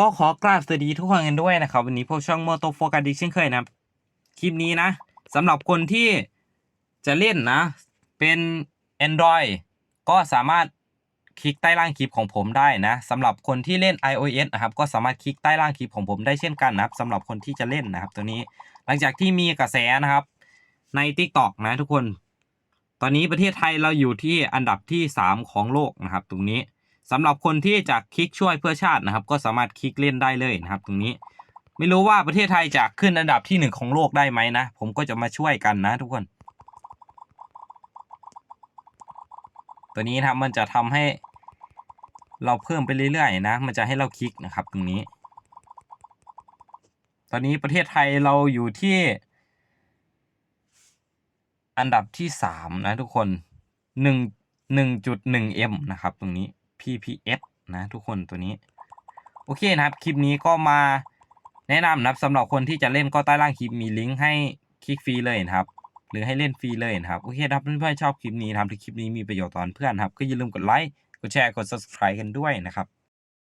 ก็ขอกราบสวัสดีทุกคนกันด้วยนะครับ วันนี้พวกช่องโมโตโฟกัสดิเช่นเคยนะครับคลิปนี้นะสำหรับคนที่จะเล่นนะ เป็น Android ก็สามารถคลิกใต้ล่างคลิปของผมได้นะสำหรับคนที่เล่น iOS นะครับ ก็สามารถคลิกใต้ล่างคลิปของผมได้เช่นกันนะครับสำหรับคนที่จะเล่นนะครับ ตัวนี้หลังจากที่มีกระแสนะครับ ใน TikTok นะทุกคน ตอนนี้ประเทศไทยเราอยู่ที่อันดับที่ 3 ของโลกนะครับ ตรงนี้ สำหรับคนที่จะคลิกช่วยเพื่อชาตินะครับ ก็สามารถคลิกเล่นได้เลยนะครับ ตรงนี้ไม่รู้ว่าประเทศไทยจะขึ้นอันดับที่หนึ่งของโลกได้ไหมนะ ผมก็จะมาช่วยกันนะทุกคน ตัวนี้นะครับมันจะทำให้เราเพิ่มไปเรื่อยๆนะ มันจะให้เราคลิกนะครับตรงนี้ ตอนนี้ประเทศไทยเราอยู่ที่ อันดับที่สามนะทุกคนหนึ่งหนึ่งจุดหนึ่งเอ็มนะครับตรงนี้ PPS นะทุกคนตัวนี้ โอเคนะครับ คลิปนี้ก็มาแนะนำนะครับสำหรับคนที่จะเล่นก็ใต้ล่างคลิปมีลิงก์ให้คลิกฟรีเลยนะครับ หรือให้เล่นฟรีเลยนะครับโอเคครับเพื่อนๆชอบคลิปนี้นะครับถ้คลิปนี้มีประโยชน์ตอนเพื่อนครับก็อย่าลืมกดไลค์กดแชร์กด subscribe กันด้วยนะครับ